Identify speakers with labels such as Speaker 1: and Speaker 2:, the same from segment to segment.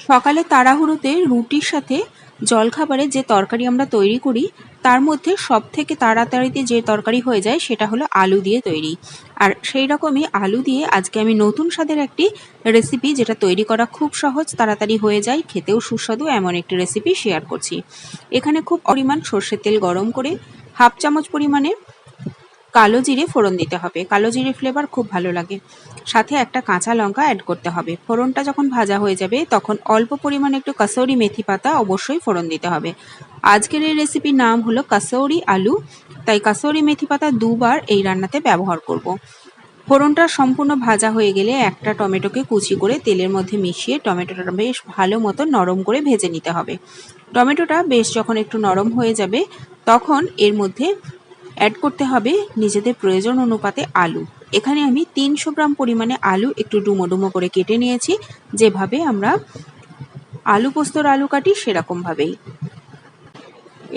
Speaker 1: সকালে তাড়াহুড়োতে রুটির সাথে জলখাবারে যে তরকারি আমরা তৈরি করি, তার মধ্যে সব থেকে তাড়াতাড়িতে যে তরকারি হয়ে যায় সেটা হলো আলু দিয়ে তৈরি। আর সেই রকমই আলু দিয়ে আজকে আমি নতুন স্বাদের একটি রেসিপি যেটা তৈরি করা খুব সহজ, তাড়াতাড়ি হয়ে যায়, খেতেও সুস্বাদু, এমন একটি রেসিপি শেয়ার করছি। এখানে খুব পরিমাণ সর্ষের তেল গরম করে হাফ চামচ পরিমাণে কালো জিরে ফোড়ন দিতে হবে। কালো জিরে ফ্লেভার খুব ভালো লাগে। সাথে একটা কাঁচা লঙ্কা অ্যাড করতে হবে। ফোড়নটা যখন ভাজা হয়ে যাবে, তখন অল্প পরিমাণে একটু কাসৌরি মেথি পাতা অবশ্যই ফোড়ন দিতে হবে। আজকের এই রেসিপির নাম হলো কাসৌরি আলু। তাই কাসৌরি মেথি পাতা দুবার এই রান্নাতে ব্যবহার করব। ফোড়নটা সম্পূর্ণ ভাজা হয়ে গেলে একটা টমেটোকে কুচি করে তেলের মধ্যে মিশিয়ে টমেটোটা বেশ ভালো মতো নরম করে ভেজে নিতে হবে। টমেটোটা বেশ যখন একটু নরম হয়ে যাবে, তখন এর মধ্যে অ্যাড করতে হবে নিজেদের প্রয়োজন অনুপাতে আলু। এখানে আমি তিনশো গ্রাম পরিমাণে আলু একটু ডুমো ডুমো করে কেটে নিয়েছি। যেভাবে আমরা আলু পোস্তর আলু কাটি সেরকমভাবেই।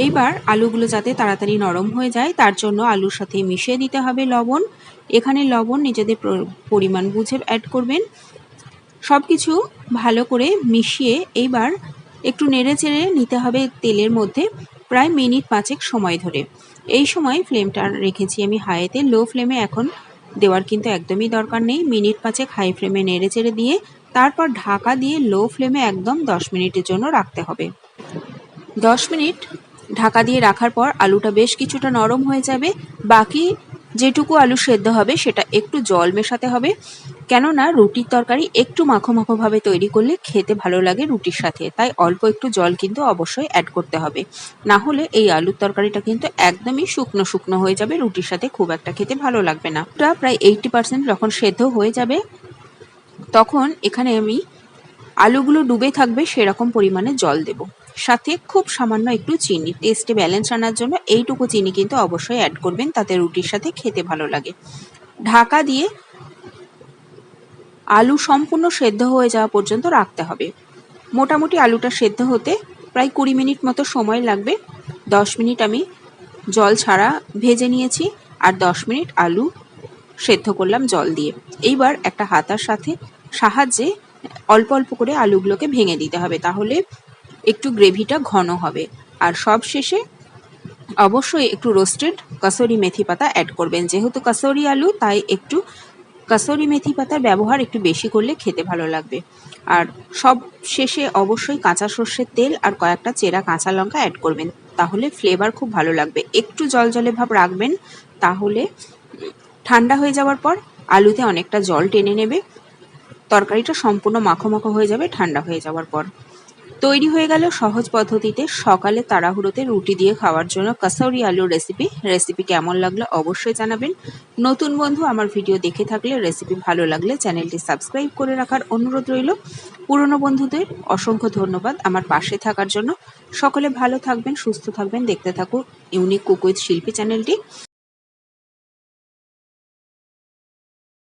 Speaker 1: এইবার আলুগুলো যাতে তাড়াতাড়ি নরম হয়ে যায়, তার জন্য আলুর সাথে মিশিয়ে দিতে হবে লবণ। এখানে লবণ নিজেদের পরিমাণ বুঝে অ্যাড করবেন। সব কিছু ভালো করে মিশিয়ে এইবার একটু নেড়ে চেড়ে নিতে হবে তেলের মধ্যে। প্রায় মিনিট পাঁচেক সময় ধরে। এই সময় ফ্লেমটা রেখেছি আমি হাইতে। লো ফ্লেমে এখন দেওয়ার কিন্তু একদমই দরকার নেই। মিনিট পাঁচেক হাই ফ্লেমে নেড়ে চেড়ে দিয়ে তারপর ঢাকা দিয়ে লো ফ্লেমে একদম দশ মিনিটের জন্য রাখতে হবে। দশ মিনিট ঢাকা দিয়ে রাখার পর আলুটা বেশ কিছুটা নরম হয়ে যাবে। বাকি যেটুকু আলু সেদ্ধ হবে সেটা একটু জল মেশাতে হবে। কেননা রুটির তরকারি একটু মাখো মাখোভাবে তৈরি করলে খেতে ভালো লাগে রুটির সাথে। তাই অল্প একটু জল কিন্তু অবশ্যই অ্যাড করতে হবে। না হলে এই আলুর তরকারিটা কিন্তু একদমই শুকনো শুকনো হয়ে যাবে, রুটির সাথে খুব একটা খেতে ভালো লাগবে না। প্রায় এইটটি পার্সেন্ট যখন সেদ্ধ হয়ে যাবে, তখন এখানে আমি আলুগুলো ডুবে থাকবে সেরকম পরিমাণে জল দেব। সাথে খুব সামান্য একটু চিনি। টেস্টে ব্যালেন্স আনার জন্য এইটুকু চিনি কিন্তু অবশ্যই অ্যাড করবেন, তাতে রুটির সাথে খেতে ভালো লাগে। ঢাকা দিয়ে আলু সম্পূর্ণ সেদ্ধ হয়ে যাওয়া পর্যন্ত রাখতে হবে। মোটামুটি আলুটা সেদ্ধ হতে প্রায় কুড়ি মিনিট মতো সময় লাগবে। দশ মিনিট আমি জল ছাড়া ভেজে নিয়েছি আর দশ মিনিট আলু সেদ্ধ করলাম জল দিয়ে। এইবার একটা হাতার সাথে সাহায্যে অল্প অল্প করে আলুগুলোকে ভেঙে দিতে হবে তাহলে একটু গ্রেভিটা ঘন হবে। আর সব শেষে অবশ্যই একটু রোস্টেড কাসরি মেথি পাতা অ্যাড করবেন। যেহেতু কাসরি আলু, তাই একটু কাসরি মেথি পাতার ব্যবহার একটু বেশি করলে খেতে ভালো লাগবে। আর সব শেষে অবশ্যই কাঁচা সর্ষের তেল আর কয়েকটা চেরা কাঁচা লঙ্কা অ্যাড করবেন, তাহলে ফ্লেভার খুব ভালো লাগবে। একটু জল জলে ভাব রাখবেন, তাহলে ঠান্ডা হয়ে যাওয়ার পর আলুতে অনেকটা জল টেনে নেবে, তরকারিটা সম্পূর্ণ মাখো মাখো হয়ে যাবে, ঠান্ডা হয়ে যাওয়ার পর। তৈরি হয়ে গেল সহজ পদ্ধতিতে সকালে তাড়াহুড়োতে রুটি দিয়ে খাওয়ার জন্য কাসৌরি আলুর রেসিপি রেসিপি কেমন লাগল অবশ্যই জানাবেন। নতুন বন্ধু আমার ভিডিও দেখে থাকলে রেসিপি ভালো লাগলে চ্যানেলটি সাবস্ক্রাইব করে রাখার অনুরোধ রইল। পুরনো বন্ধুদের অসংখ্য ধন্যবাদ আমার পাশে থাকার জন্য। সকলে ভালো থাকবেন, সুস্থ থাকবেন, দেখতে থাকুন ইউনিক কুক উইথ শিল্পী চ্যানেলটি।